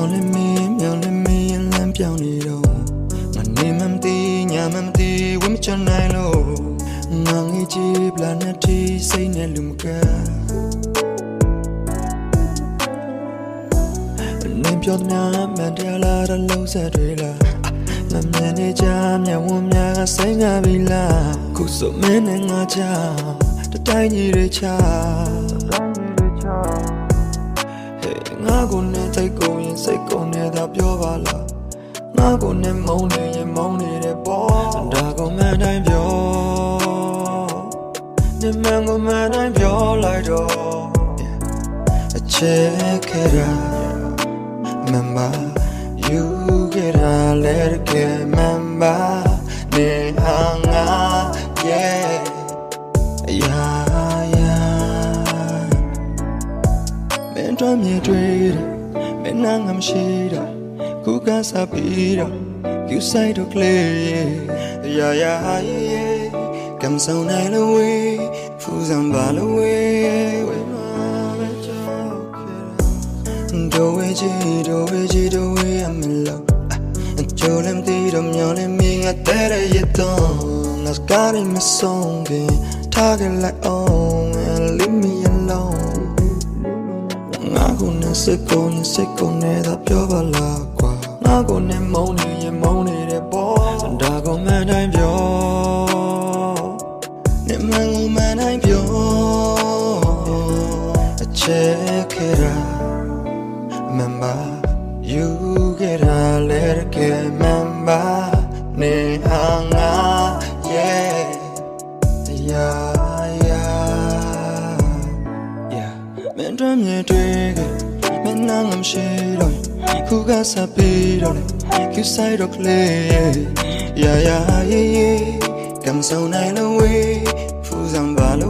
မျောလင်းမင်းမျောလင်းမင်းလမ်းပြောင်းနေတော့ငါနေမှမသိညမှမသိဝမချနိုင်လို့ငါငေးကြည့်ပလာနဲ့တီစိတ်နဲ့လူမကနေပြောသမျှမှန်တရားလားတဲ့လုံးဆက်တွေလားမမြင်နေကြမျက်ဝန်းများကစိတ်ငါပြီလားခုဆိုမင်းနဲ့ငါချတတိုင်းကြီးတွေချတိုင်းကြီးတွေချ Hey ငါကိုနဲ့စိတ်ကုန်ရင်စိတ်ကုန်နေ တာပြောပါလားငါကိုနဲ့မုန်းနေရင်မုန်းနေတယ်ပေါ့ဒါကိုမှန်တိုင်းပြောညမန်ကိုမှန်တိုင်းပြောလိုက်တော့ Yeah. အချက်ခဲတာမမ you get a let it get mamba နေဟာငါ yeah yeah yeah မင်းတို့မြေတွေ့တယ်မင်းနာငါမရှိတော့ခုကစားပြီးတော့ you say to clear yeah yeah yeah ကံဆောင်နိုင်လို့ဝေးဖူးစံပါလို့ဝေးဝေးမှာပဲကြောက်ခဲ့တာဒိုဝေးကြီးဒိုဝေးကြီးဒိုဝေးအမလို့ကြိုလမ်းတီတော့မျောလင်းမင်းငါတဲ့ရရတော့ငါစကားရမဆုံးခင်ထားခဲ့လိုက် on and leave me alone ငါကိုနဲ့စိတ်ကိုနဲ့စိတ်ကိုနဲ့သာပြောပါလားကွာငါကိုနဲ့မုန်းနေရင်မုန်းနေတဲ့ပေါ့ဒါကိုမှန်တိုင်းပြောနေမှန်ကိုမှန်တိုင်းပြောအချက်ခဲတာ Remember you get a let it get remember မင်းတို့မြေတွေ့ခဲ့မင်းနာငမ်ရှိတော့ခုကစားပြီးတော့လေ you say to clear yeah yeah yeah yeah ကံဆောင်နိုင်လို့ဝေးဖူးဆောင်ပါလို့